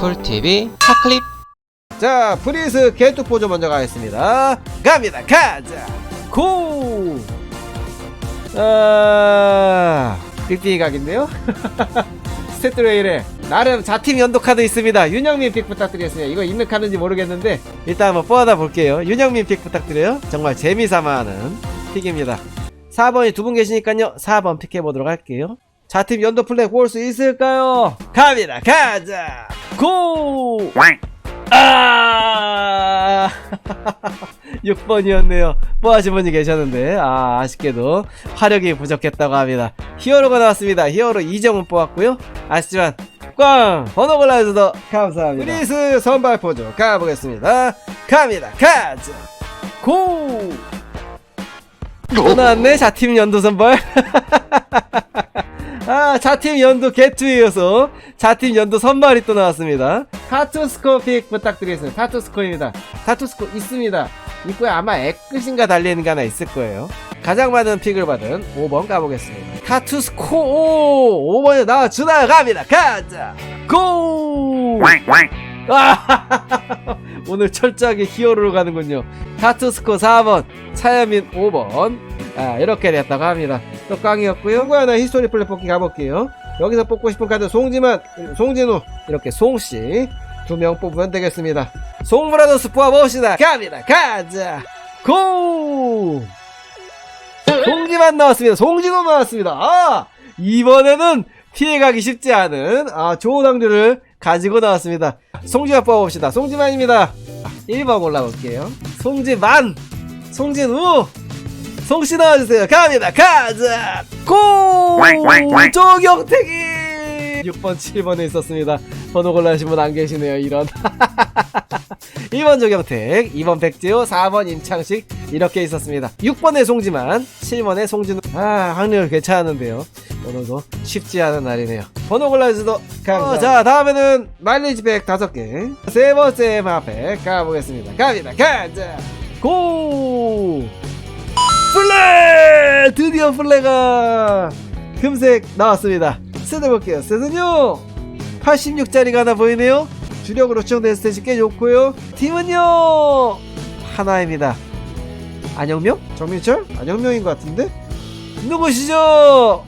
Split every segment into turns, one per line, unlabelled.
쿨TV 차클립
자, 프리스 개투 포즈 먼저 가겠습니다. 갑니다. 가자. 고! 아, 빅빅이 각인데요? 스태트 레일에 나름 자팀 연도 카드 있습니다. 윤영민 픽 부탁드리겠습니다. 이거 카드인지 모르겠는데 일단 한번 뽑아다 볼게요. 윤영민 픽 부탁드려요. 정말 재미삼아 하는 픽입니다. 4번이 두 분 계시니까요. 4번 픽해보도록 할게요. 자팀 연도 플레이 볼수 있을까요? 갑니다. 가자. 고! 아! 6번이었네요. 뭐 하신 분이 계셨는데? 아 아쉽게도 화력이 부족했다고 합니다. 히어로가 나왔습니다. 히어로 이정은 뽑았고요. 아쉽지만 꽝! 번호 골라주셔서 감사합니다. 프리스 선발 포즈 가보겠습니다. 갑니다. 가자. 고! 또 나왔네 자팀 연도 선발 아, 자팀 연도 개투에 이어서 자팀 연도 선발이 또 나왔습니다. 타투스코 픽 부탁드리겠습니다. 타투스코입니다. 타투스코 있습니다. 입구에 아마 애끝인가 달리는 게 하나 있을 거예요. 가장 많은 픽을 받은 5번 가보겠습니다. 타투스코 오 5번에 나와 주나 갑니다. 가자 고! 아, 오늘 철저하게 히어로로 가는군요. 타투스코 4번, 차야민 5번. 아, 이렇게 됐다고 합니다. 또 꽝이었고요. 누구 하나 히스토리 뽑기 가볼게요. 여기서 뽑고 싶은 카드 송지만, 송진우, 이렇게 송씨 두 명 뽑으면 되겠습니다. 송브라더스 뽑아봅시다. 갑니다. 가자. 고! 송지만 나왔습니다. 송진우 나왔습니다. 아! 이번에는 피해가기 쉽지 않은 아, 좋은 확률을 가지고 나왔습니다. 송지만 뽑아봅시다. 송지만입니다. 1번 골라볼게요. 송지만! 송진우! 송씨 나와주세요. 갑니다. 가자! 고! 조경택이! 6번, 7번에 있었습니다. 번호 골라주신 분 안 계시네요. 이런. 1번 조경택, 2번 백재호, 4번 임창식 이렇게 있었습니다. 6번에 송지만, 7번에 송진우. 아, 확률 괜찮은데요. 오늘도 쉽지 않은 날이네요. 번호 골라주셔도 감사합니다. 어, 자, 다음에는 마일리지 백 5개. 세 번째 마백 가보겠습니다. 갑니다. 가자! 고! 드디어 플레가 금색 나왔습니다. 쓰드볼게요. 쓰드요! 86짜리가 하나 보이네요. 주력으로 추정된 스테이지 꽤 좋고요. 팀은요! 하나입니다. 안영명? 정민철? 안영명인 것 같은데? 누구시죠?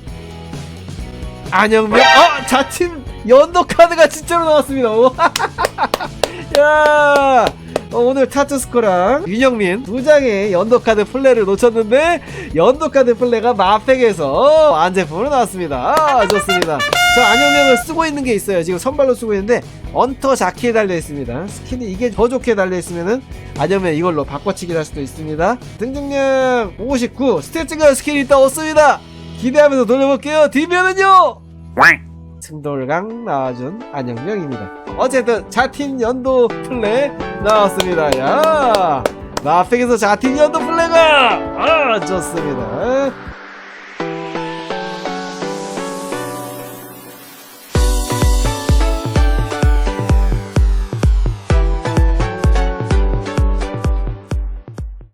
안영명? 어! 자팀 연도 카드가 진짜로 나왔습니다. 야! 어, 오늘 타투스코랑 윤영민 두 장의 연도카드 플레이를 놓쳤는데 연도카드 플레이가 마팩에서 안제품으로 나왔습니다. 아, 좋습니다. 저 안영명을 쓰고 있는 게 있어요. 지금 선발로 쓰고 있는데 언터 자키에 달려 있습니다. 스킨이 이게 더 좋게 달려 있으면은 안영명 이걸로 바꿔치기를 할 수도 있습니다. 등등량 59 스태츠가 스킨이 떠왔습니다. 기대하면서 돌려볼게요. 뒷면은요. 승돌강 나와준 안영명입니다. 어쨌든 자팀 연도 플레이 나왔습니다. 야 자팀 연도 플레이가 아 좋습니다.